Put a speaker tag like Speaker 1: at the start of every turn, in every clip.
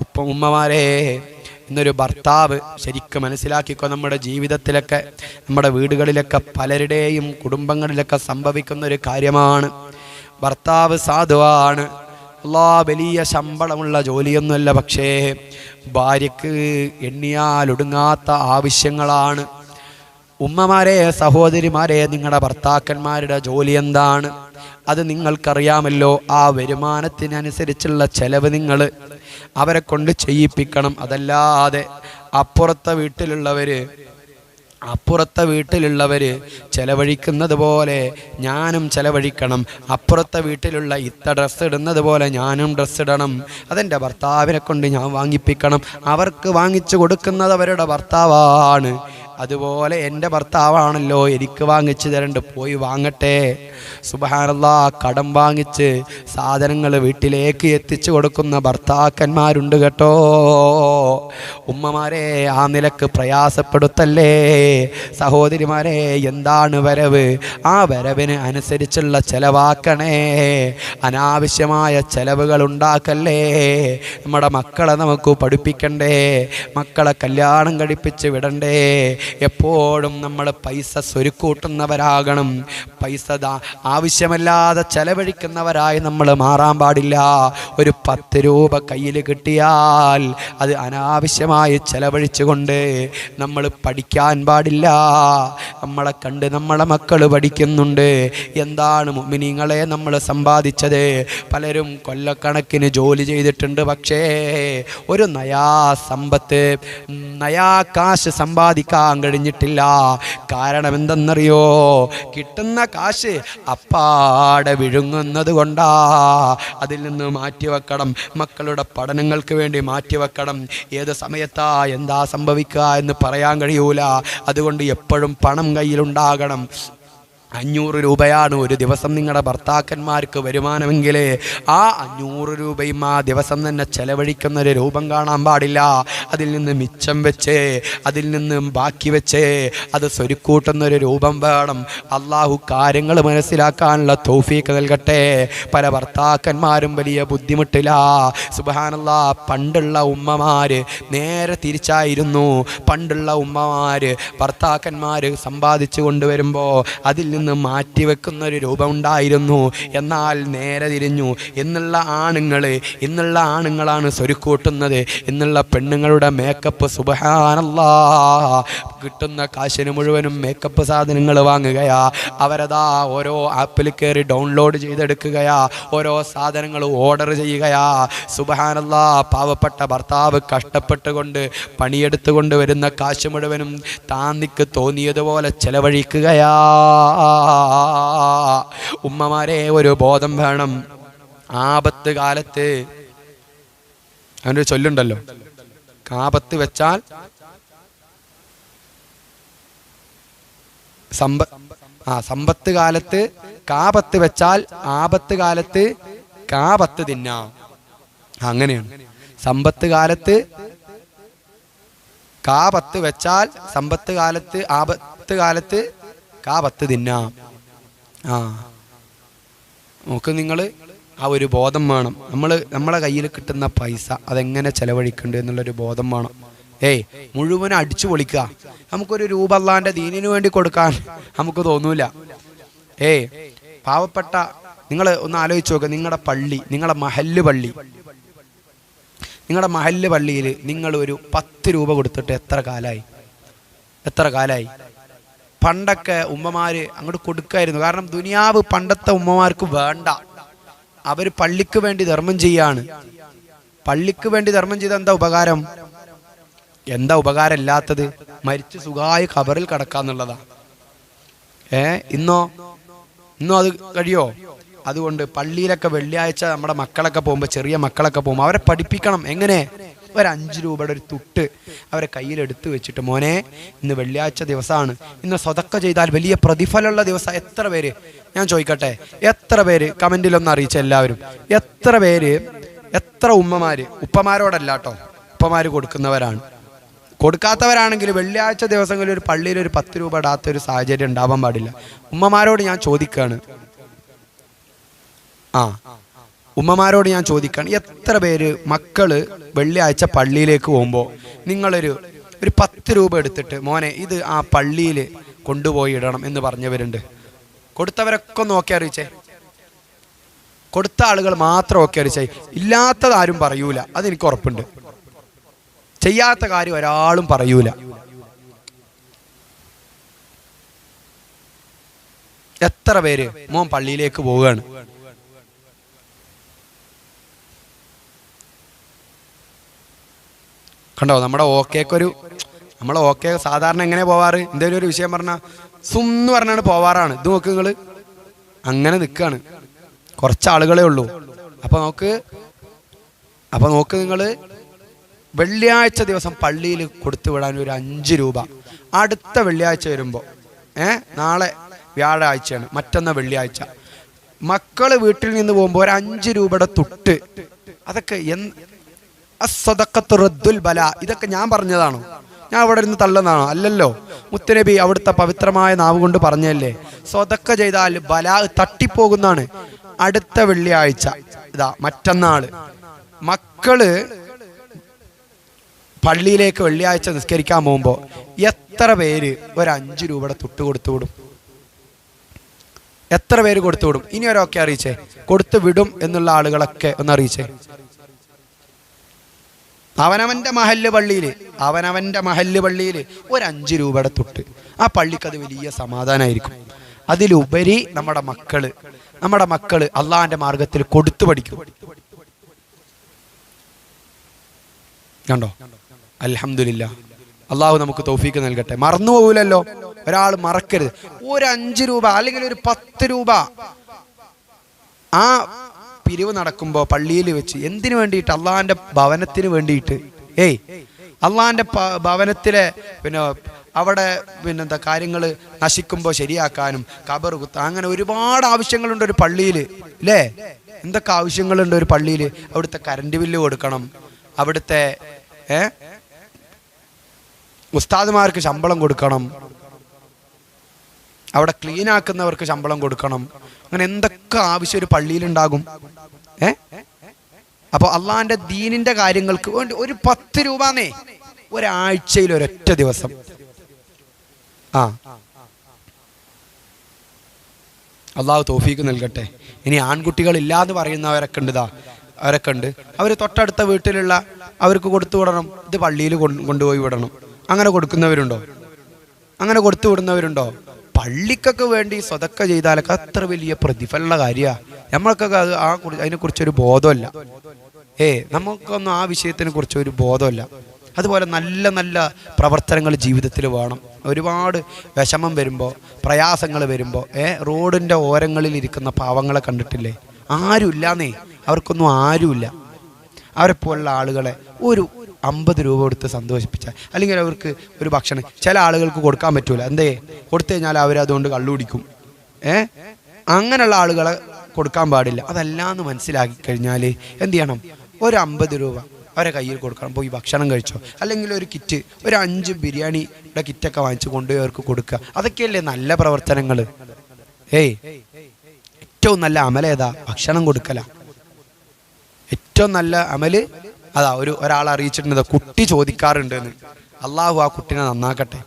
Speaker 1: ഉപ്പ ഉമ്മമാരെ ഇന്നൊരു ഭർത്താവ് ശരിക്കും മനസ്സിലാക്കിക്കോ നമ്മുടെ ജീവിതത്തിലൊക്കെ നമ്മുടെ വീടുകളിലൊക്കെ പലരുടെയും കുടുംബങ്ങളിലൊക്കെ സംഭവിക്കുന്ന ഒരു കാര്യമാണ്. ഭർത്താവ് സാധുവാണ്. അല്ലാ വലിയ ശമ്പളമുള്ള ജോലിയൊന്നുമല്ല പക്ഷേ ഭാര്യക്ക് എണ്ണിയാലൊടുങ്ങാത്ത ആവശ്യങ്ങളാണ്. ഉമ്മമാരെ സഹോദരിമാരെ നിങ്ങളുടെ ഭർത്താക്കന്മാരുടെ ജോലി എന്താണ്? അത് നിങ്ങൾക്കറിയാമല്ലോ. ആ വരുമാനത്തിനനുസരിച്ചുള്ള ചെലവ് നിങ്ങൾ അവരെ കൊണ്ട് ചെയ്യിപ്പിക്കണം. അതല്ലാതെ അപ്പുറത്തെ വീട്ടിലുള്ളവര് അപ്പുറത്തെ വീട്ടിലുള്ളവര് ചെലവഴിക്കുന്നത് പോലെ ഞാനും ചെലവഴിക്കണം. അപ്പുറത്തെ വീട്ടിലുള്ള ഇത്ത ഡ്രസ്സ് ഇടുന്നത് പോലെ ഞാനും ഡ്രസ്സ് ഇടണം. അതെന്റെ ഭർത്താവിനെ കൊണ്ട് ഞാൻ വാങ്ങിപ്പിക്കണം. അവർക്ക് വാങ്ങിച്ചു കൊടുക്കുന്നത് അവരുടെ ഭർത്താവാണ്. അതുപോലെ എന്റെ ഭർത്താവാണല്ലോ എനിക്ക് വാങ്ങിച്ചു തരണ്ട് പോയി വാങ്ങട്ടെ. സുബഹാനല്ലാ കടം വാങ്ങിച്ച് സാധനങ്ങൾ വീട്ടിലേക്ക് എത്തിച്ചു കൊടുക്കുന്ന ഭർത്താക്കന്മാരുണ്ട് കേട്ടോ. ഉമ്മമാരെ ആ നിലയ്ക്ക് പ്രയാസപ്പെടുത്തല്ലേ? സഹോദരിമാരെ എന്താണ് വരവ്? ആ വരവിന് അനുസരിച്ചുള്ള ചെലവാക്കണേ. അനാവശ്യമായ ചെലവുകൾ ഉണ്ടാക്കല്ലേ? നമ്മുടെ മക്കളെ നമുക്ക് പഠിപ്പിക്കണ്ടേ? മക്കളെ കല്യാണം കഴിപ്പിച്ച് വിടണ്ടേ? എപ്പോഴും നമ്മൾ പൈസ സ്വരുക്കൂട്ടുന്നവരാകണം. പൈസ ആവശ്യമല്ലാതെ ചെലവഴിക്കുന്നവരായി നമ്മൾ മാറാൻ പാടില്ല. ഒരു പത്ത് രൂപ കയ്യിൽ കിട്ടിയാൽ അത് അനാവശ്യമായി ചെലവഴിച്ചുകൊണ്ട് നമ്മൾ പഠിക്കാൻ പാടില്ല. നമ്മളെ കണ്ട് നമ്മളെ മക്കൾ പഠിക്കുന്നുണ്ട്. എന്താണ് മുമിനിങ്ങളെ നമ്മൾ സമ്പാദിച്ചത്? പലരും കൊല്ലക്കണക്കിന് ജോലി ചെയ്തിട്ടുണ്ട്. പക്ഷേ ഒരു നയാ സമ്പത്ത് നയാ കാശ് സമ്പാദിക്കാൻ കഴിഞ്ഞിട്ടില്ല കാരണം എന്തെന്നറിയോ കിട്ടുന്ന കാശ് അപ്പാടെ വിഴുങ്ങുന്നത് കൊണ്ടാ. അതിൽ നിന്ന് മാറ്റിവെക്കണം. മക്കളുടെ പഠനങ്ങൾക്ക് വേണ്ടി മാറ്റിവെക്കണം. ഏത് സമയത്താ? എന്താ സംഭവിക്കുക എന്ന് പറയാൻ കഴിയൂല. അതുകൊണ്ട് എപ്പോഴും പണം കയ്യിലുണ്ടാകണം. അഞ്ഞൂറ് രൂപയാണ് ഒരു ദിവസം നിങ്ങളുടെ ഭർത്താക്കന്മാർക്ക് വരുമാനമെങ്കിലേ. ആ അഞ്ഞൂറ് രൂപയും ആ ദിവസം തന്നെ ചെലവഴിക്കുന്ന ഒരു രൂപം കാണാൻ പാടില്ല. അതിൽ നിന്ന് മിച്ചം വെച്ചേ അതിൽ നിന്നും ബാക്കി വെച്ചേ. അത് സ്വരുക്കൂട്ടുന്ന ഒരു രൂപം വേണം. അള്ളാഹു കാര്യങ്ങൾ മനസ്സിലാക്കാനുള്ള തോഫീക്ക് നൽകട്ടെ. പല ഭർത്താക്കന്മാരും വലിയ ബുദ്ധിമുട്ടില്ല സുബാനല്ല പണ്ടുള്ള ഉമ്മമാർ നേരെ തിരിച്ചായിരുന്നു. പണ്ടുള്ള ഉമ്മമാർ ഭർത്താക്കന്മാർ സമ്പാദിച്ചു കൊണ്ടുവരുമ്പോൾ അതിൽ നിന്ന് മാറ്റിവെക്കുന്ന ഒരു രൂപം ഉണ്ടായിരുന്നു എന്നാൽ നേരെ തിരിഞ്ഞു. ഇന്നുള്ള ആണുങ്ങൾ ഇന്നുള്ള ആണുങ്ങളാണ് സ്വരുക്കൂട്ടുന്നത്. ഇന്നുള്ള പെണ്ണുങ്ങളുടെ മേക്കപ്പ് സുബഹാനല്ലാ. കിട്ടുന്ന കാശിന് മുഴുവനും മേക്കപ്പ് സാധനങ്ങൾ വാങ്ങുകയാ. അവരതാ ഓരോ ആപ്പിൽ കയറി ഡൗൺലോഡ് ചെയ്തെടുക്കുകയാ. ഓരോ സാധനങ്ങൾ ഓർഡർ ചെയ്യുകയാ. സുബഹാനല്ല പാവപ്പെട്ട ഭർത്താവ് കഷ്ടപ്പെട്ടുകൊണ്ട് പണിയെടുത്തുകൊണ്ട് വരുന്ന കാശ് മുഴുവനും താന്നിക്ക് തോന്നിയതുപോലെ ചെലവഴിക്കുകയാ. ഉമ്മമാരെ ഒരു ബോധം വേണം. ആപത്ത് കാലത്ത്. അവന്റെ ചൊല്ലുണ്ടല്ലോ. കാപത്ത് വെച്ചാൽ സമ്പ ആ സമ്പത്ത് കാലത്ത് കാപത്ത് വെച്ചാൽ ആപത്ത് കാലത്ത് കാപത്ത് തിന്നാം. അങ്ങനെയാണ്. സമ്പത്ത് കാലത്ത് കാപത്ത് വെച്ചാൽ സമ്പത്ത് കാലത്ത് ആപത്ത് കാലത്ത് കാപത്ത് തിന്നാം. ആ. നമുക്ക് നിങ്ങൾ ആ ഒരു ബോധം വേണം. നമ്മൾ നമ്മളെ കയ്യിൽ കിട്ടുന്ന പൈസ അതെങ്ങനെ ചെലവഴിക്കണ്ട് എന്നുള്ളൊരു ബോധം വേണം. ഏയ് മുഴുവൻ അടിച്ചു പൊളിക്കുക നമുക്കൊരു രൂപ അള്ളാന്റെ ദീനിനു വേണ്ടി കൊടുക്കാൻ നമുക്ക് തോന്നൂല. ഏയ് പാവപ്പെട്ട നിങ്ങൾ ഒന്ന് ആലോചിച്ച് നോക്കുക നിങ്ങളുടെ പള്ളി നിങ്ങളുടെ മഹല്ല് പള്ളി. നിങ്ങളുടെ മഹല്ല് പള്ളിയിൽ നിങ്ങൾ ഒരു പത്ത് രൂപ കൊടുത്തിട്ട് എത്ര കാലായി? എത്ര കാലായി? പണ്ടൊക്കെ ഉമ്മമാര് അങ്ങോട്ട് കൊടുക്കായിരുന്നു. കാരണം ദുനിയാവ് പണ്ടത്തെ ഉമ്മമാർക്ക് വേണ്ട. അവർ പള്ളിക്ക് വേണ്ടി ധർമ്മം ചെയ്യാണ്. പള്ളിക്ക് വേണ്ടി ധർമ്മം ചെയ്ത എന്താ ഉപകാരം? എന്താ ഉപകാരം ഇല്ലാത്തത് മരിച്ച് സുഖമായി ഖബറിൽ കിടക്കാന്നുള്ളതാ ഏ ഇന്നോ? ഇന്നോ അത് കഴിയോ? അതുകൊണ്ട് പള്ളിയിലൊക്കെ വെള്ളിയാഴ്ച നമ്മുടെ മക്കളൊക്കെ പോകുമ്പോൾ ചെറിയ മക്കളൊക്കെ പോകുമ്പോൾ അവരെ പഠിപ്പിക്കണം. എങ്ങനെ? ഒരു രൂപയുടെ ഒരു തുട്ട് അവരെ കയ്യിലെടുത്ത് വെച്ചിട്ട് മോനെ ഇന്ന് വെള്ളിയാഴ്ച ദിവസമാണ് ഇന്ന് സ്വതക്ക ചെയ്താൽ വലിയ പ്രതിഫലമുള്ള ദിവസം. എത്ര പേര്? ഞാൻ ചോദിക്കട്ടെ. എത്ര പേര്? കമന്റിലൊന്ന് അറിയിച്ച എല്ലാവരും. എത്ര പേര്? എത്ര ഉമ്മമാര്? ഉപ്പമാരോടല്ല കേട്ടോ ഉപ്പമാര് കൊടുക്കുന്നവരാണ്. കൊടുക്കാത്തവരാണെങ്കിൽ വെള്ളിയാഴ്ച ദിവസങ്ങളിൽ ഒരു പള്ളിയിൽ ഒരു പത്ത് രൂപ ഇടാത്ത ഒരു സാഹചര്യം ഉണ്ടാവാൻ പാടില്ല. ഉമ്മമാരോട് ഞാൻ ചോദിക്കുകയാണ് ആ. ഉമ്മമാരോട് ഞാൻ ചോദിക്കാണ് എത്ര പേര് മക്കൾ വെള്ളിയാഴ്ച പള്ളിയിലേക്ക് പോകുമ്പോൾ നിങ്ങളൊരു ഒരു പത്ത് രൂപ എടുത്തിട്ട് മോനെ ഇത് ആ പള്ളിയിൽ കൊണ്ടുപോയി ഇടണം എന്ന് പറഞ്ഞവരുണ്ട്. കൊടുത്തവരൊക്കെ നോക്കി അറിയിച്ചേ? കൊടുത്ത ആളുകൾ മാത്രം ഒക്കെ അറിയിച്ചേ? ഇല്ലാത്തത് ആരും പറയൂല അതെനിക്ക് ഉറപ്പുണ്ട്. ചെയ്യാത്ത കാര്യം ഒരാളും പറയൂല. എത്ര പേര് മോൻ പള്ളിയിലേക്ക് പോവുകയാണ്? കണ്ടോ നമ്മുടെ ഓക്കേക്കൊരു നമ്മളെ ഓക്കെ സാധാരണ എങ്ങനെ പോവാറ്? എന്തെങ്കിലും ഒരു വിഷയം പറഞ്ഞാൽ സുന്ന് പറഞ്ഞാണ് പോവാറാണ്. ഇത് നോക്ക് നിങ്ങൾ അങ്ങനെ നിൽക്കുകയാണ് കുറച്ച് ആളുകളേ ഉള്ളൂ. അപ്പോൾ നോക്ക് അപ്പോൾ നോക്ക് നിങ്ങൾ വെള്ളിയാഴ്ച ദിവസം പള്ളിയിൽ കൊടുത്തു വിടാൻ ഒരു അഞ്ച് രൂപ. അടുത്ത വെള്ളിയാഴ്ച വരുമ്പോൾ ഏ നാളെ വ്യാഴാഴ്ചയാണ്. മറ്റന്ന വെള്ളിയാഴ്ച. മക്കൾ വീട്ടിൽ നിന്ന് പോകുമ്പോൾ ഒരു അഞ്ച് രൂപയുടെ തൊട്ട് അതൊക്കെ എന്ത് റദ്ദുൽ ബല. ഇതൊക്കെ ഞാൻ പറഞ്ഞതാണോ. ഞാൻ അവിടെ ഇരുന്ന് തള്ളുന്നതാണോ. അല്ലല്ലോ. മുത്തനബി അവിടുത്തെ പവിത്രമായ നാവ് കൊണ്ട് പറഞ്ഞല്ലേ സ്വതക്ക ചെയ്താൽ ബല തട്ടിപ്പോകുന്നതാണ്. അടുത്ത വെള്ളിയാഴ്ച. ഇതാ മറ്റന്നാൾ. മക്കൾ പള്ളിയിലേക്ക് വെള്ളിയാഴ്ച നിസ്കരിക്കാൻ പോകുമ്പോൾ എത്ര പേര് ഒരു അഞ്ച് രൂപയുടെ തുട്ട് കൊടുത്തു വിടും? എത്ര പേര് കൊടുത്തു വിടും? ഇനി ഒരൊക്കെ അറിയിച്ചേ? കൊടുത്തു വിടും എന്നുള്ള ആളുകളൊക്കെ ഒന്ന് അറിയിച്ചേ? അവനവന്റെ മഹല്ല് പള്ളിയിൽ അവനവന്റെ മഹല്ല് പള്ളിയിൽ ഒരു അഞ്ച് രൂപയുടെ തൊട്ട്. ആ പള്ളിക്കത് വലിയ സമാധാനമായിരിക്കും അതിലുപരി നമ്മുടെ മക്കൾ നമ്മുടെ മക്കൾ അള്ളാഹിന്റെ മാർഗത്തിൽ കൊടുത്തു പഠിക്കും. കണ്ടോ? അലഹമില്ല അള്ളാഹു നമുക്ക് തൗഫീക്ക് നൽകട്ടെ. മറന്നു പോകൂലല്ലോ? ഒരാൾ മറക്കരുത്. ഒരു അഞ്ച് രൂപ അല്ലെങ്കിൽ ഒരു പത്ത് രൂപ ആ പിരിവ് നടക്കുമ്പോൾ പള്ളിയിൽ വെച്ച് എന്തിനു വേണ്ടിയിട്ട്? അള്ളാഹാന്റെ ഭവനത്തിന് വേണ്ടിയിട്ട്. ഏയ് അള്ളാഹാന്റെ ഭവനത്തിലെ പിന്നെ അവിടെ പിന്നെന്താ കാര്യങ്ങൾ നശിക്കുമ്പോൾ ശരിയാക്കാനും കബർ കുത്ത അങ്ങനെ ഒരുപാട് ആവശ്യങ്ങളുണ്ട് ഒരു പള്ളിയിൽ അല്ലേ എന്തൊക്കെ ആവശ്യങ്ങളുണ്ട് ഒരു പള്ളിയിൽ അവിടുത്തെ കറണ്ട് ബില്ല് കൊടുക്കണം. അവിടുത്തെ ഏ? ഉസ്താദുമാർക്ക് ശമ്പളം കൊടുക്കണം. അവിടെ ക്ലീൻ ആക്കുന്നവർക്ക് ശമ്പളം കൊടുക്കണം. അങ്ങനെ എന്തൊക്കെ ആവശ്യം ഒരു പള്ളിയിലുണ്ടാകും? ഏ? അപ്പൊ അള്ളാന്റെ ദീനിന്റെ കാര്യങ്ങൾക്ക് വേണ്ടി ഒരു പത്ത് രൂപന്നേ ഒരാഴ്ചയിൽ ഒരൊറ്റ ദിവസം. ആ. അള്ളാഹു തോഫീക്ക് നൽകട്ടെ. ഇനി ആൺകുട്ടികൾ ഇല്ലാന്ന് പറയുന്നവരൊക്കെ ഉണ്ട് ഇതാ. അവരൊക്കെ ഉണ്ട്. അവർ തൊട്ടടുത്ത വീട്ടിലുള്ള അവർക്ക് കൊടുത്തു വിടണം. ഇത് പള്ളിയിൽ കൊണ്ടുപോയി വിടണം. അങ്ങനെ കൊടുക്കുന്നവരുണ്ടോ? അങ്ങനെ കൊടുത്തു വിടുന്നവരുണ്ടോ? പള്ളിക്കൊക്കെ വേണ്ടി സ്വതക്ക ചെയ്താലൊക്കെ അത്ര വലിയ പ്രതിഫലമുള്ള കാര്യമാണ് നമ്മൾക്കൊക്കെ അത് ആ കുറി- അതിനെക്കുറിച്ചൊരു ബോധമല്ല. ഏ നമുക്കൊന്നും ആ വിഷയത്തിനെ കുറിച്ച് ഒരു ബോധമല്ല. അതുപോലെ നല്ല നല്ല പ്രവർത്തനങ്ങൾ ജീവിതത്തിൽ വേണം. ഒരുപാട് വിഷമം വരുമ്പോൾ പ്രയാസങ്ങൾ വരുമ്പോൾ ഏ റോഡിന്റെ ഓരങ്ങളിൽ ഇരിക്കുന്ന പാവങ്ങളെ കണ്ടിട്ടില്ലേ? ആരുമില്ലാന്നേ. അവർക്കൊന്നും ആരുമില്ല. അവരെപ്പോലുള്ള ആളുകളെ ഒരു അമ്പത് രൂപ കൊടുത്ത് സന്തോഷിപ്പിച്ചാൽ അല്ലെങ്കിൽ അവർക്ക് ഒരു ഭക്ഷണം ചില ആളുകൾക്ക് കൊടുക്കാൻ പറ്റൂല. എന്തേ? കൊടുത്തു കഴിഞ്ഞാൽ അവരതുകൊണ്ട് കള്ളു കുടിക്കും. ഏ? അങ്ങനെയുള്ള ആളുകളെ കൊടുക്കാൻ പാടില്ല. അതല്ലാന്ന് മനസ്സിലാക്കി കഴിഞ്ഞാൽ എന്ത് ചെയ്യണം? ഒരു അമ്പത് രൂപ അവരെ കയ്യിൽ കൊടുക്കണം. പോയി ഭക്ഷണം കഴിച്ചോ. അല്ലെങ്കിൽ ഒരു കിറ്റ് ഒരു അഞ്ച് ബിരിയാണിയുടെ കിറ്റൊക്കെ വാങ്ങിച്ച് കൊണ്ടുപോയി അവർക്ക് കൊടുക്കുക. അതൊക്കെയല്ലേ നല്ല പ്രവർത്തനങ്ങൾ ഏയ്. ഏറ്റവും നല്ല അമലേതാ? ഭക്ഷണം കൊടുക്കല. ഏറ്റവും നല്ല അമൽ അതാ ഒരു ഒരാൾ അറിയിച്ചിട്ടുണ്ട് കുട്ടി ചോദിക്കാറുണ്ട് എന്ന് അള്ളാഹു ആ കുട്ടിനെ നന്നാക്കട്ടെ.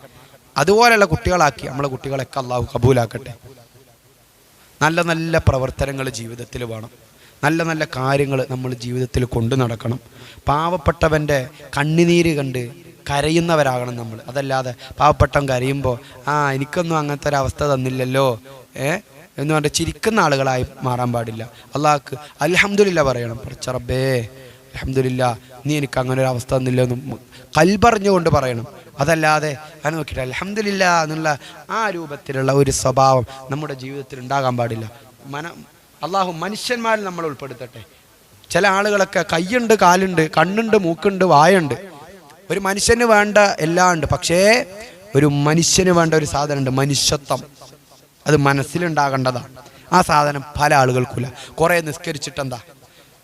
Speaker 1: അതുപോലെയുള്ള കുട്ടികളാക്കി നമ്മളെ കുട്ടികളൊക്കെ അള്ളാഹു കബൂലാക്കട്ടെ. നല്ല നല്ല പ്രവർത്തനങ്ങൾ ജീവിതത്തിൽ വേണം. നല്ല നല്ല കാര്യങ്ങൾ നമ്മൾ ജീവിതത്തിൽ കൊണ്ടു നടക്കണം. പാവപ്പെട്ടവന്റെ കണ്ണുനീര് കണ്ട് കരയുന്നവരാകണം നമ്മൾ. അതല്ലാതെ പാവപ്പെട്ടവൻ കരയുമ്പോൾ ആ എനിക്കൊന്നും അങ്ങനത്തെ ഒരു അവസ്ഥ തന്നില്ലല്ലോ. ഏ? എന്ന് പറഞ്ഞിട്ട് ചിരിക്കുന്ന ആളുകളായി മാറാൻ പാടില്ല. അള്ളാഹ്ക്ക് അലഹമുല്ല പറയണം. പറച്ചറബേ റബ്ബേ അൽഹംദുലില്ല നീ എനിക്ക് അങ്ങനെ ഒരു അവസ്ഥ തന്നില്ലെന്നും കൽപറിഞ്ഞുകൊണ്ട് പറയണം. അതല്ലാതെ അത് നോക്കിയിട്ട് അലഹമില്ല എന്നുള്ള ആ രൂപത്തിലുള്ള ഒരു സ്വഭാവം നമ്മുടെ ജീവിതത്തിൽ ഉണ്ടാകാൻ പാടില്ല. മന അള്ളാഹു മനുഷ്യന്മാരിൽ നമ്മൾ ഉൾപ്പെടുത്തട്ടെ. ചില ആളുകളൊക്കെ കൈയുണ്ട് കാലുണ്ട് കണ്ണുണ്ട് മൂക്കുണ്ട് വായുണ്ട്. ഒരു മനുഷ്യന് വേണ്ട എല്ലാം ഉണ്ട്. പക്ഷേ ഒരു മനുഷ്യന് വേണ്ട ഒരു സാധനമുണ്ട്. മനുഷ്യത്വം. അത് മനസ്സിലുണ്ടാകേണ്ടതാണ്. ആ സാധനം പല ആളുകൾക്കില്ല കുറേ നിസ്കരിച്ചിട്ടെന്താ?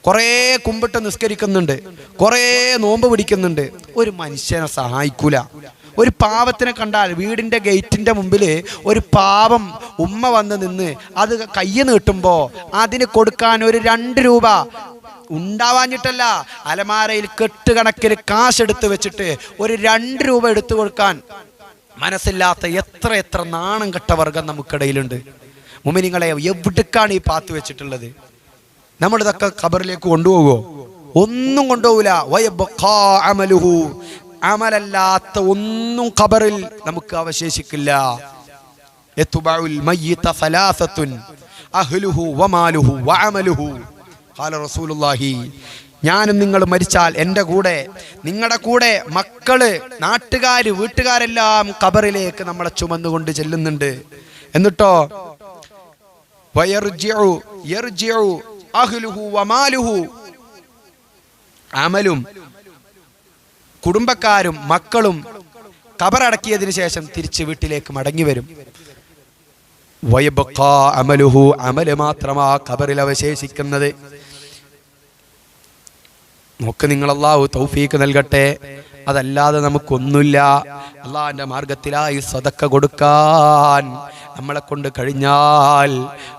Speaker 1: കുറേ കുമ്പിട്ട് നിസ്കരിക്കുന്നുണ്ട്. കുറേ നോമ്പ് പിടിക്കുന്നുണ്ട്. ഒരു മനുഷ്യനെ സഹായിക്കൂല. ഒരു പാവത്തിനെ കണ്ടാൽ വീടിന്റെ ഗേറ്റിന്റെ മുമ്പിൽ ഒരു പാവം ഉമ്മ വന്ന് നിന്ന് അത് കയ്യ് നീട്ടുമ്പോൾ അതിന് കൊടുക്കാൻ ഒരു രണ്ട് രൂപ ഉണ്ടാവാഞ്ഞിട്ടല്ല അലമാരയിൽ കെട്ടുകണക്കിൽ കാശെടുത്ത് വെച്ചിട്ട് ഒരു രണ്ട് രൂപ എടുത്തു കൊടുക്കാൻ മനസ്സില്ലാത്ത എത്ര എത്ര നാണം കെട്ട വർഗം നമുക്കിടയിലുണ്ട്. മുമിനിങ്ങളെ എവിടേക്കാണ് ഈ പാത്ത് വെച്ചിട്ടുള്ളത്? നമ്മളിതൊക്കെ ഖബറിലേക്ക് കൊണ്ടുപോകുമോ ഒന്നും കൊണ്ടുപോകില്ല. അമലുഹു. അമലല്ലാത്ത ഒന്നും ഖബറിൽ നമുക്ക് അവശേഷിക്കില്ല. ഞാനും നിങ്ങൾ മരിച്ചാൽ എന്റെ കൂടെ നിങ്ങളുടെ കൂടെ മക്കൾ നാട്ടുകാര് വീട്ടുകാരെല്ലാം ഖബറിലേക്ക് നമ്മളെ ചുമന്നുകൊണ്ട് ചെല്ലുന്നുണ്ട്. എന്നിട്ടോ? അഹ്ലുഹു വമാലുഹു അമലും കുടുംബക്കാരും മക്കളും കബറടക്കിയതിനു ശേഷം തിരിച്ച് വീട്ടിലേക്ക് മടങ്ങി വരും. അമലുഹു അമൽ മാത്രമാ ഖബറിൽ അവശേഷിക്കുന്നത്. നോക്ക് നിങ്ങൾ അള്ളാഹു തൗഫീക്ക് നൽകട്ടെ. അതല്ലാതെ നമുക്കൊന്നുമില്ല. അള്ളാഹിന്റെ മാർഗത്തിലായി സതക്ക കൊടുക്കാൻ നമ്മളെ കൊണ്ട് കഴിഞ്ഞാൽ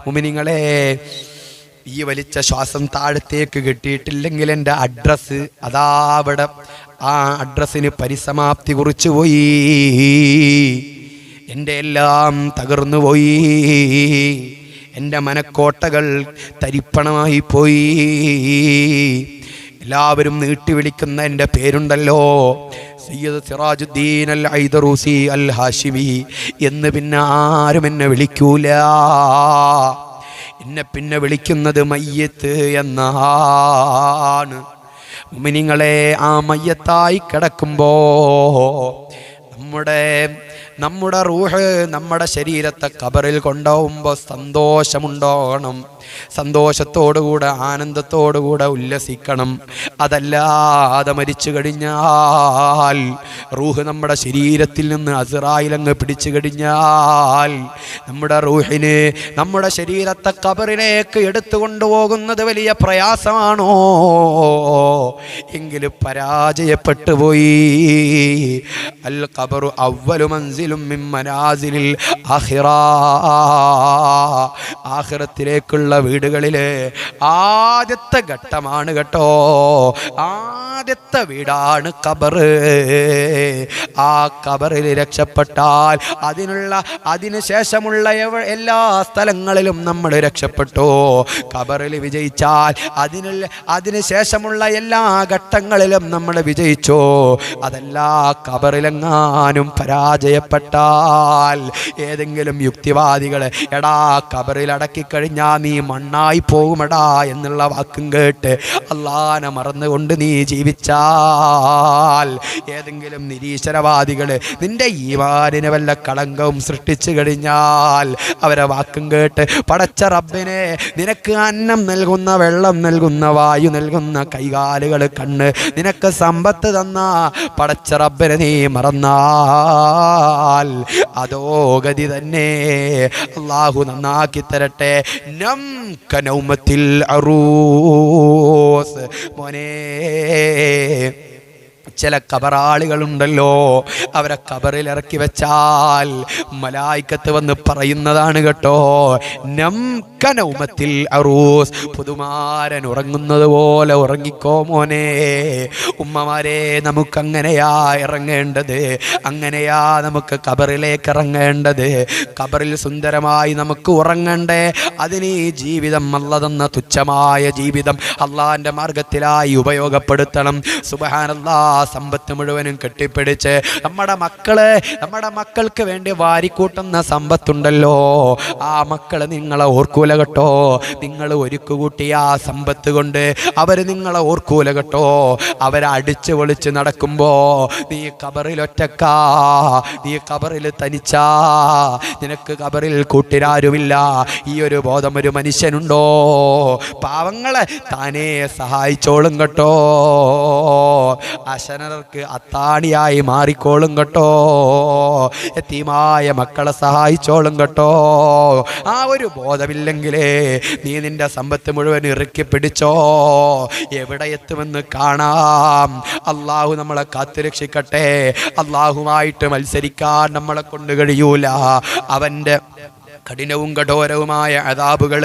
Speaker 1: മുമിനിങ്ങളെ ഈ വലിച്ച ശ്വാസം താഴത്തേക്ക് കിട്ടിയിട്ടില്ലെങ്കിൽ എന്റെ അഡ്രസ്സ് അതാ അവിടെ. ആ അഡ്രസ്സിന് പരിസമാപ്തി കുറിച്ചു പോയി. എന്റെ എല്ലാം തകർന്നു പോയി. എന്റെ മനക്കോട്ടകൾ തരിപ്പണമായി പോയി. എല്ലാവരും നീട്ടി വിളിക്കുന്ന എന്റെ പേരുണ്ടല്ലോ. സയ്യദ് സിറാജുദ്ദീൻ അൽ ഐദറൂസി അൽ ഹാഷിമി എന്ന് പിന്നെ ആരും എന്നെ വിളിക്കൂല. എന്നെ പിന്നെ വിളിക്കുന്നത് മയ്യത്ത് എന്നാണ്. മിനിങ്ങളെ ആ മയ്യത്തായി കിടക്കുമ്പോ നമ്മുടെ നമ്മുടെ റൂഹ് നമ്മുടെ ശരീരത്തെ കബറിൽ കൊണ്ടുപോകുമ്പോൾ സന്തോഷമുണ്ടോണം. സന്തോഷത്തോടുകൂടെ ആനന്ദത്തോടുകൂടെ ഉല്ലസിക്കണം. അതല്ലാതെ മരിച്ചു കഴിഞ്ഞാൽ റൂഹ് നമ്മുടെ ശരീരത്തിൽ നിന്ന് അസിറായിലങ്ങ് പിടിച്ചു കഴിഞ്ഞാൽ നമ്മുടെ റൂഹിന് നമ്മുടെ ശരീരത്തെ കബറിലേക്ക് എടുത്തു കൊണ്ടുപോകുന്നത് വലിയ പ്രയാസമാണോ? എങ്കിലും പരാജയപ്പെട്ടു പോയി. അൽ കബറു അവലു മൻസിലും മിൻ മനാസിലിൽ ആഹിറത്തിലേക്കുള്ള ആഖിറത്തിലേക്കുള്ള വീടുകളിൽ ആദ്യത്തെ ഘട്ടമാണ് കേട്ടോ. ആദ്യത്തെ വീടാണ് കബറ് ആ കബറിൽ രക്ഷപ്പെട്ടാൽ അതിനുള്ള അതിനുശേഷമുള്ള എല്ലാ സ്ഥലങ്ങളിലും നമ്മൾ രക്ഷപ്പെട്ടു. കബറിൽ വിജയിച്ചാൽ അതിനുള്ള അതിനുശേഷമുള്ള എല്ലാ ഘട്ടങ്ങളിലും നമ്മൾ വിജയിച്ചു. അതല്ല കബറിലെങ്ങാനും പരാജയപ്പെട്ടാൽ ഏതെങ്കിലും യുക്തിവാദികൾ എടാ കബറിൽ അടക്കിക്കഴിഞ്ഞാ നീ മണ്ണായി പോകുമെടാ എന്നുള്ള വാക്കും കേട്ട് അള്ളാനെ മറന്നുകൊണ്ട് നീ ജീവിച്ചാൽ ഏതെങ്കിലും നിരീശ്വരവാദികൾ നിന്റെ ഈമാനിന് വല്ല കളങ്കവും സൃഷ്ടിച്ചു കഴിഞ്ഞാൽ അവരെ വാക്കും കേട്ട് പടച്ച റബ്ബിനെ നിനക്ക് അന്നം നൽകുന്ന വെള്ളം നൽകുന്ന വായു നൽകുന്ന കൈകാലുകൾ കണ്ണ് നിനക്ക് സമ്പത്ത് തന്ന പടച്ച റബ്ബിനെ നീ മറന്നാൽ അതോ ഗതി തന്നെ അള്ളാഹു നന്നാക്കി തരട്ടെ. നം കനൗമത്തിൽ അറൂസ്. മോനേ ചില കബറാളികളുണ്ടല്ലോ. അവരെ കബറിൽ ഇറക്കി വെച്ചാൽ മലായിക്കത്ത് വന്ന് പറയുന്നതാണ് കേട്ടോ. നംകനൗമത്തിൽ അറൂസ് പുതുമാരൻ ഉറങ്ങുന്നത് പോലെ ഉറങ്ങിക്കോ മോനെ. ഉമ്മമാരെ നമുക്കങ്ങനെയാ ഇറങ്ങേണ്ടത്. അങ്ങനെയാ നമുക്ക് കബറിലേക്ക് ഇറങ്ങേണ്ടത്. കബറിൽ സുന്ദരമായി നമുക്ക് ഉറങ്ങണ്ടേ. അതിന് ഈ ജീവിതം അല്ലതെന്ന തുച്ഛമായ ജീവിതം അള്ളാന്റെ മാർഗത്തിലായി ഉപയോഗപ്പെടുത്തണം. സുബഹാനല്ലാ സമ്പത്ത് മുഴുവനും കെട്ടിപ്പിടിച്ച് നമ്മുടെ മക്കൾ നമ്മുടെ മക്കൾക്ക് വേണ്ടി വാരിക്കൂട്ടുന്ന സമ്പത്തുണ്ടല്ലോ. ആ മക്കൾ നിങ്ങളെ ഓർക്കൂല കേട്ടോ. നിങ്ങൾ ഒരുക്കുകൂട്ടി ആ സമ്പത്ത് കൊണ്ട് അവർ നിങ്ങളെ ഓർക്കൂല കേട്ടോ. അവരടിച്ച് പൊളിച്ച് നടക്കുമ്പോ നീ കബറിൽ ഒറ്റക്കാ നീ കബറിൽ തനിച്ചാ നിനക്ക് കബറിൽ കൂട്ടിരാരുമില്ല. ഈ ഒരു ബോധം ഒരു മനുഷ്യനുണ്ടോ? പാവങ്ങളെ താനേ സഹായിച്ചോളും കേട്ടോ. അശനർക്ക് അത്താണിയായി മാറിക്കോളും കേട്ടോ. എത്തിമായ മക്കളെ സഹായിച്ചോളും കേട്ടോ. ആ ഒരു ബോധമില്ലെങ്കിലേ നീ നിന്റെ സമ്പത്ത് മുഴുവൻ ഇറുക്കി പിടിച്ചോ. എവിടെ എത്തുമെന്ന് കാണാം. അള്ളാഹു നമ്മളെ കാത്തുരക്ഷിക്കട്ടെ അള്ളാഹുമായിട്ട് മത്സരിക്കാൻ നമ്മളെ കൊണ്ട് കഴിയൂല. അവന്റെ കഠിനവും കഠോരവുമായ അതാബുകൾ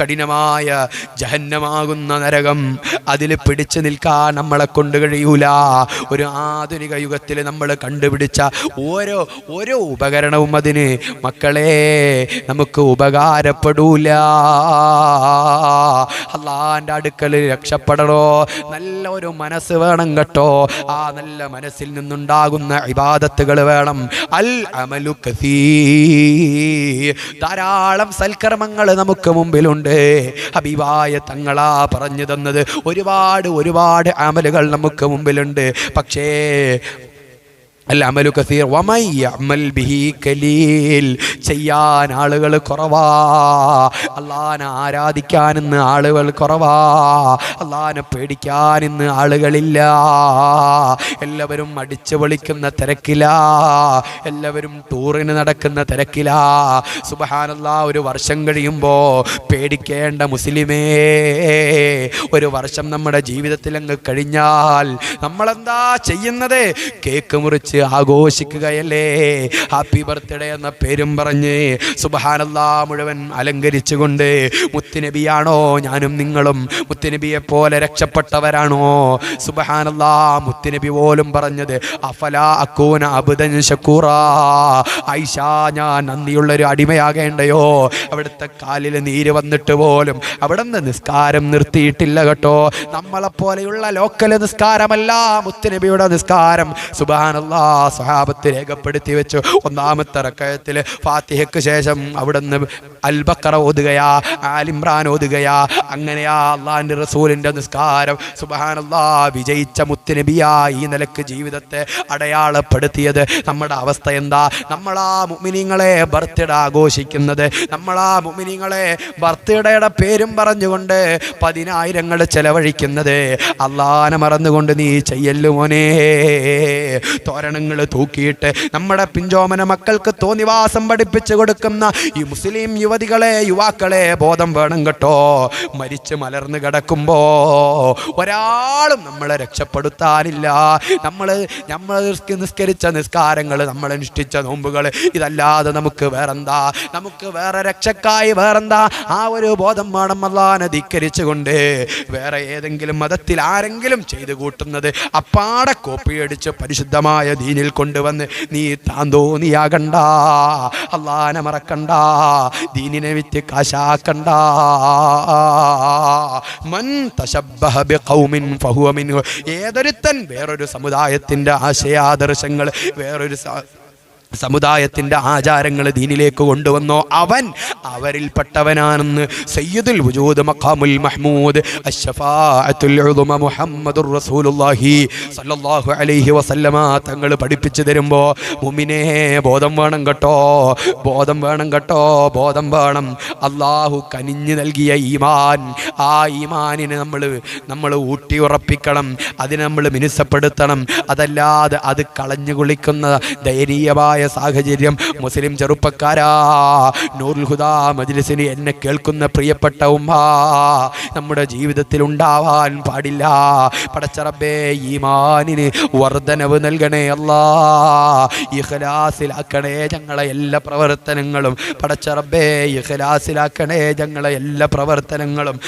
Speaker 1: കഠിനമായ ജഹന്നമാകുന്ന നരകം അതിൽ പിടിച്ചു നിൽക്കാൻ നമ്മളെ കൊണ്ട് കഴിയൂല. ഒരു ആധുനിക യുഗത്തിൽ നമ്മൾ കണ്ടുപിടിച്ച ഓരോ ഓരോ ഉപകരണവും അതിന് മക്കളെ നമുക്ക് ഉപകാരപ്പെടൂല. അള്ളാന്റെ അടുക്കൽ രക്ഷപ്പെടണോ? നല്ല ഒരു മനസ്സ് വേണം കേട്ടോ. ആ നല്ല മനസ്സിൽ നിന്നുണ്ടാകുന്ന ഇബാദത്തുകൾ വേണം. അൽ അമലു ധാരാളം സൽക്കർമ്മങ്ങൾ നമുക്ക് മുമ്പിലുണ്ട്. ഹബീബായ തങ്ങളാ പറഞ്ഞു തന്നത്. ഒരുപാട് ഒരുപാട് അമലുകൾ നമുക്ക് മുമ്പിലുണ്ട്. പക്ഷേ അമലു കസീർ വമൈ അമൽ ബിഹി കലീൽ ചെയ്യാൻ ആളുകൾ കുറവാ. അള്ളാനെ ആരാധിക്കാൻ ഇന്ന് ആളുകൾ കുറവാ. അള്ളാനെ പേടിക്കാൻ ഇന്ന് ആളുകളില്ല. എല്ലാവരും അടിച്ചു പൊളിക്കുന്ന തിരക്കില. എല്ലാവരും ടൂറിന് നടക്കുന്ന തിരക്കില. സുബഹാനല്ല ഒരു വർഷം കഴിയുമ്പോൾ പേടിക്കേണ്ട മുസ്ലിമേ. ഒരു വർഷം നമ്മുടെ ജീവിതത്തിൽ അങ്ങ് കഴിഞ്ഞാൽ നമ്മളെന്താ ചെയ്യുന്നത്? കേക്ക് മുറിച്ച് ആഘോഷിക്കുകയല്ലേ? ഹാപ്പി ബർത്ത്ഡേ എന്ന പേരും പറഞ്ഞ് സുബഹാനല്ല മുഴുവൻ അലങ്കരിച്ചുകൊണ്ട് മുത്തുനബിയാണോ ഞാനും നിങ്ങളും മുത്തുനബിയെ പോലെ രക്ഷപ്പെട്ടവരാണോ? സുബഹാനല്ല മുത്തുനബി പോലും പറഞ്ഞത് അഫല അക്കൂന അബുദൻ ശക്കൂറ. ഐഷ ഞാൻ നന്ദിയുള്ള ഒരു അടിമയാകേണ്ടയോ? അവിടുത്തെ കാലിൽ നീര് വന്നിട്ട് പോലും അവിടെ നിന്ന് നിസ്കാരം നിർത്തിയിട്ടില്ല കേട്ടോ. നമ്മളെപ്പോലെയുള്ള ലോക്കൽ നിസ്കാരമല്ല മുത്തുനബിയുടെ നിസ്കാരം. സുബാനല്ലാ സ്വഹാബത്ത് രേഖപ്പെടുത്തി വെച്ചു. ഒന്നാമത്തെ റക്കയത്തിൽ ഫാത്തിഹയ്ക്ക് ശേഷം അവിടെ നിന്ന് അൽബക്കറ ഓതുകയാ ആലിമ്രാൻ ഓതുകയാ. അങ്ങനെയാ അള്ളാഹിന്റെ റസൂലിന്റെ നിസ്കാരം. സുബാനല്ലാ വിജയിച്ച മുത്തുനബിയാ ഈ നിലയ്ക്ക് ജീവിതത്തെ അടയാളപ്പെടുത്തിയത്. നമ്മുടെ അവസ്ഥ എന്താ? നമ്മളാ മുമിനിങ്ങളെ ബർത്ത്ഡേ ആഘോഷിക്കുന്നത്. നമ്മളാ മുമിനിങ്ങളെ ബർത്ത്ഡേയുടെ പേരും പറഞ്ഞുകൊണ്ട് പതിനായിരങ്ങൾ ചെലവഴിക്കുന്നത്. അള്ളാനെ മറന്നുകൊണ്ട് നീ ചെയ്യല്ലു മോനേ. തോരണങ്ങൾ തൂക്കിയിട്ട് നമ്മുടെ പിഞ്ചോമന മക്കൾക്ക് തോന്നിവാസം പഠിപ്പിച്ചു കൊടുക്കുന്ന ഈ മുസ്ലിം യുവതികളെ യുവാക്കളെ ബോധം വേണം കേട്ടോ. മരിച്ച് മലർന്നു കിടക്കുമ്പോ ഒരാളും നമ്മളെ രക്ഷപ്പെടുത്താനില്ല. നമ്മൾ നമ്മൾ നിസ്കരിച്ച നിസ്കാരങ്ങൾ നമ്മൾ അനുഷ്ഠിച്ച നോമ്പുകൾ ഇതല്ലാതെ നമുക്ക് വേറെന്താ? നമുക്ക് വേറെ രക്ഷക്കായി വേറെന്താ? ആ ഒരു ബോധം വേണം അല്ലാനെ ധിക്കരിച്ചുകൊണ്ട് വേറെ ഏതെങ്കിലും മതത്തിൽ ആരെങ്കിലും ചെയ്തു കൂട്ടുന്നത് അപ്പാടെ കോപ്പിയടിച്ച് പരിശുദ്ധമായ ദീനിൽ കൊണ്ടുവന്ന് നീ താന്തോന്നിയാകണ്ട അള്ളാനെ മറക്കണ്ട ദീനിനെ വിറ്റ് കാശാക്കണ്ട. മൻ തശബ്ബഹ ബിഖൗമിൻ ഫഹുവ മിൻഹു. ഏതൊരുത്തൻ വേറൊരു സമുദായത്തിന്റെ ആശയാദർശങ്ങൾ വേറൊരു സമുദായത്തിന്റെ ആചാരങ്ങൾ ദീനിലേക്ക് കൊണ്ടുവന്നോ? അവൻ അവരിൽപ്പെട്ടവനാണെന്ന് സയ്യിദുൽ വുജൂദ് മഖാമുൽ മഹ്മൂദ് മുഹമ്മദുർ റസൂലുള്ളാഹി സല്ലല്ലാഹു അലൈഹി വസല്ലമ തങ്ങൾ പഠിപ്പിച്ചു തരുമ്പോ മുമിനെ ബോധം വേണം കേട്ടോ ബോധം വേണം കേട്ടോ ബോധം വേണം. അള്ളാഹു കനിഞ്ഞു നൽകിയ ഈമാൻ ആ ഈമാനിനെ നമ്മൾ നമ്മൾ ഊട്ടി ഉറപ്പിക്കണം അതിനെ നമ്മൾ മിനുസപ്പെടുത്തണം. അതല്ലാതെ അത് കളഞ്ഞു കുളിക്കുന്ന ദയനീയമായ സാഹചര്യം മുസ്ലിം ചെറുപ്പക്കാരാ. നൂറുൽ ഹുദാ മജ്ലിസിന് എന്നെ കേൾക്കുന്ന പ്രിയപ്പെട്ട ഉമ്മ നമ്മുടെ ജീവിതത്തിൽ ഉണ്ടാവാൻ പാടില്ല. പടച്ചറബേ ഈമാനിന് വർധനവ് നൽകണേ അല്ലാ. ഇഖ്ലാസിലാക്കണേ ഞങ്ങളെ എല്ലാ പ്രവർത്തനങ്ങളും. പടച്ചറബേ ഇഖ്ലാസിലാക്കണേ ഞങ്ങളെ എല്ലാ പ്രവർത്തനങ്ങളും.